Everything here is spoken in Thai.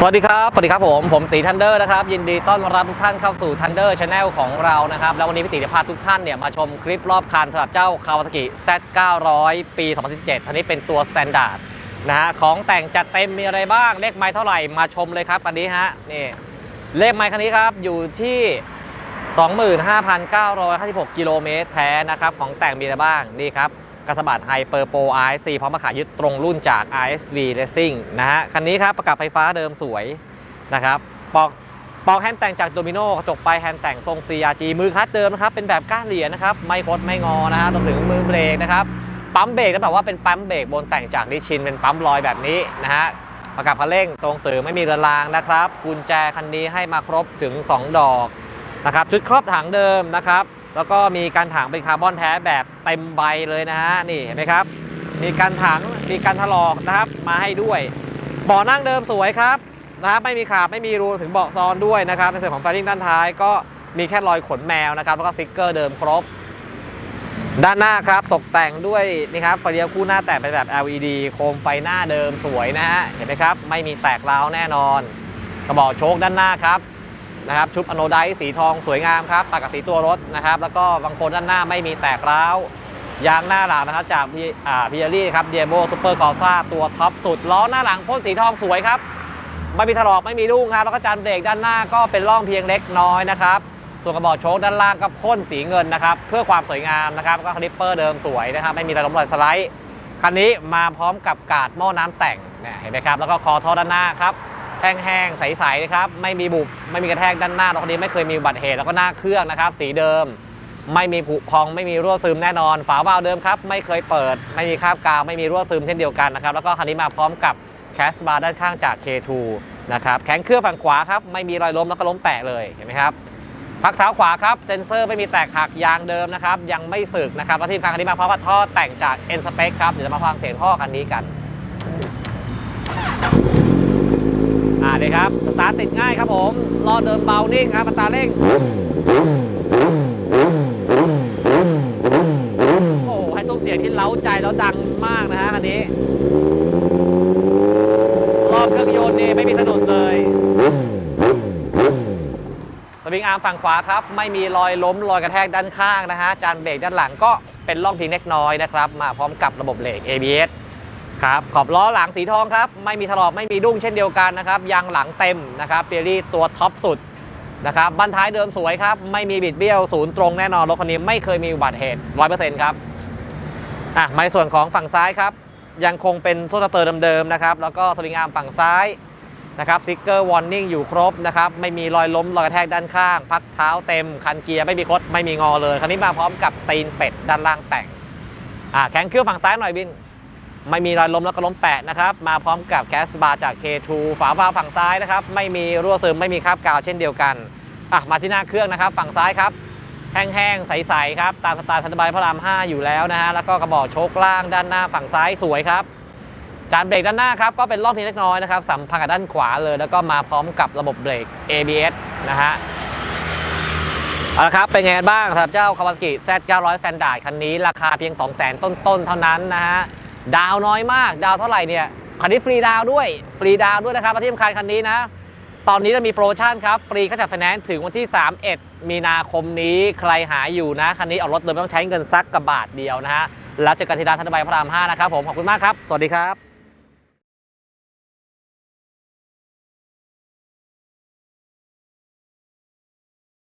สวัสดีครับสวัสดีครับผมผมตีทันเดอร์นะครับยินดีต้อนรับทุกท่านเข้าสู่ทันเดอร์ชาแนลของเรานะครับแล้ววันนี้พี่ตีจะพาทุกท่านเนี่ยมาชมคลิปรอบคันสำหรับเจ้าคาวา a ากิ Z900 ปี 2017อันนี้เป็นตัว s แ a นดาร์ดนะฮะของแต่งจัดเต็มมีอะไรบ้างเลขไม้เท่าไหร่มาชมเลยครับอันนี้ฮะนี่เลขไม้คันนี้ครับอยู่ที่ 25,956 กิโลเมตรแท้นะครับของแต่งมีอะไรบ้างนี่ครับ กระสบัดไฮเปอร์โปร RSC พร้อมมาขายยึดตรงรุ่นจาก RSV Racing นะฮะ คันนี้ครับประกับไฟฟ้าเดิมสวยนะครับปอกปอกแฮนด์แต่งจากโดมิโนกระจกไปแฮนด์แต่งทรง CRG มือคัดเดิมนะครับ เป็นแบบก้านเหรียญนะครับ ไม่คดไม่งอนะฮะรวมถึงมือเบรกนะครับ ปั๊มเบรกก็แบบว่าเป็นปั๊มเบรกบนแต่งจากดิชิน เป็นปั๊มลอยแบบนี้นะฮะประกับคันเร่งตรงสื่อไม่มีเรือนรางนะครับ กุญแจคันนี้ให้มาครบถึง 2 ดอกนะครับชุดครอบถังเดิมนะครับ แล้วก็มีการถังเป็นคาร์บอนแท้แบบเต็มใบเลยนะฮะนี่เห็นไหมครับ มีการถังมีการถลอกนะครับมาให้ด้วยเบาะนั่งเดิมสวยครับนะครับไม่มีขาบไม่มีรูถึงเบาะซ้อนด้วยนะครับในส่วนของไฟลิ่งด้านท้ายก็มีแค่รอยขนแมวนะครับแล้วก็สติกเกอร์เดิมครบ ด้านหน้าครับตกแต่งด้วยนี่ครับไฟเลี้ยวคู่หน้าแต่งเป็นแบบ LED โคมไฟหน้าเดิมสวยนะฮะเห็นไหมครับ ไม่มีแตกร้าวแน่นอนกระบอกโชคด้านหน้าครับ นะครับชุบอโนไดซ์สีทองสวยงามครับตัดกับสีตัวรถนะครับ แล้วก็บางคนด้านหน้าไม่มีแตกร้าวยางหน้าหลังนะครับจากพีอ่าพีอรี่ครับเดียโบซูเปอร์คอร์ซ่าตัวท็อปสุดล้อหน้าหลังพ่นสีทองสวยครับไม่มีถลอกไม่มีรุ่งครับแล้วก็จานเบรกด้านหน้าก็เป็นร่องเพียงเล็กน้อยนะครับส่วนกระบอกโชคด้านล่างก็พ่นสีเงินนะครับเพื่อความสวยงามนะครับก็คลิปเปอร์เดิมสวยนะครับไม่มีรอยล้มรอยสไลด์คันนี้มาพร้อมกับกาดหม้อน้ำแต่งเนี่ยเห็นไหมครับแล้วก็คอท่อด้านหน้าครับ แห้งๆ ใสๆนะครับ ไม่มีบุบ ไม่มีกระแทกด้านหน้ารถคันนี้ไม่เคยมีอุบัติเหตุ แล้วก็หน้าเครื่องนะครับ สีเดิม ไม่มีผุพอง ไม่มีรั่วซึมแน่นอน ฝาวาล์วเดิมครับ ไม่เคยเปิด ไม่มีคราบกาว ไม่มีรั่วซึมเช่นเดียวกันนะครับ แล้วก็คันนี้มาพร้อมกับแคสบาร์ด้านข้างจาก K2 นะครับ แข็งเครื่องฝั่งขวาครับ ไม่มีรอยล้มแล้วก็ล้มแปะเลย เห็นไหมครับ พักเท้าขวาครับ เซนเซอร์ไม่มีแตกหักยางเดิมนะครับ ยังไม่สึกนะครับ แล้วที่สำคัญคันนี้มาพร้อมกับท่อแต่งจาก N Spec ครับ เดี๋ยวมาฟังเสียงท่อคันนี้กัน อ่านี่ครับสตาร์ทติดง่ายครับผมล้อเดิมเบานิ่งครับอัตราเร่งโอ้โหให้ตุ้มเสียงที่เล้าใจแล้วดังมากนะฮะคันนี้รอบเครื่องยนต์นี่ไม่มีสะดุดเลยสวิงอาร์มฝั่งขวาครับ ไม่มีรอยล้มรอยกระแทกด้านข้างนะฮะจานเบรกด้านหลังก็เป็นร่องเพียงเล็กน้อยนะครับ มาพร้อมกับระบบเบรก ABS ครับขอบล้อหลังสีทองครับ ไม่มีถลอกไม่มีดุ้งเช่นเดียวกันนะครับยางหลังเต็มนะครับเปียรี่ตัวท็อปสุดนะครับบันท้ายเดิมสวยครับ ไม่มีบิดเบี้ยวศูนย์ตรงแน่นอนรถคันนี้ไม่เคยมีอุบัติเหตุ100%ครับอะมาในส่วนของฝั่งซ้ายครับ ยังคงเป็นโซ่สเตอร์เดิมๆนะครับ แล้วก็สวิงอาร์มฝั่งซ้ายนะครับสติกเกอร์วอร์นิ่งอยู่ครบนะครับไม่มีรอยล้มรอยกระแทกด้านข้าง พักเท้าเต็ม คันเกียร์ไม่มีคดไม่มีงอเลยคันนี้มาพร้อมกับตีนเป็ดด้านล่างแต่งอะแข็งเครื่องฝั่งซ้ายหน่อยบิน ไม่มีรอยล้มแล้วก็ล้มแปะนะครับ มาพร้อมกับแคสบาร์จาก K2 ฝาบาฝั่งซ้ายนะครับ ไม่มีรั่วซึมไม่มีคราบกาวเช่นเดียวกันอะมาที่หน้าเครื่องนะครับ ฝั่งซ้ายครับ แห้งๆ ใสๆครับ ตามสไตล์ทันบายพระราม 5 อยู่แล้วนะฮะ แล้วก็กระบอกโชคล่างด้านหน้าฝั่งซ้ายสวยครับ จานเบรกด้านหน้าครับ ก็เป็นรอบเพียงเล็กน้อยนะครับ สัมพันธ์กับด้านขวาเลย แล้วก็มาพร้อมกับระบบเบรก ABS นะฮะเอาละครับ เป็นไงบ้างสำหรับเจ้า Kawasaki Z900 Standard คันนี้ ราคาเพียง 200,000 ต้นๆ เท่านั้นนะฮะ ดาวน้อยมาก ดาวเท่าไหร่เนี่ยคันนี้ฟรีดาวด้วยฟรีดาวด้วยนะครับและที่สำคัญคันนี้นะ ตอนนี้เรามีโปรโมชั่นครับฟรีค่าจัดไฟแนนซ์ถึงวันที่ 31 มีนาคมนี้ใครหาอยู่นะคันนี้เอารถเดิมไม่ต้องใช้เงินสักกระบาทเดียวนะฮะแล้วเจอกันที่ร้านธนบัยพระราม 5 นะครับผมขอบคุณมากครับ สวัสดีครับ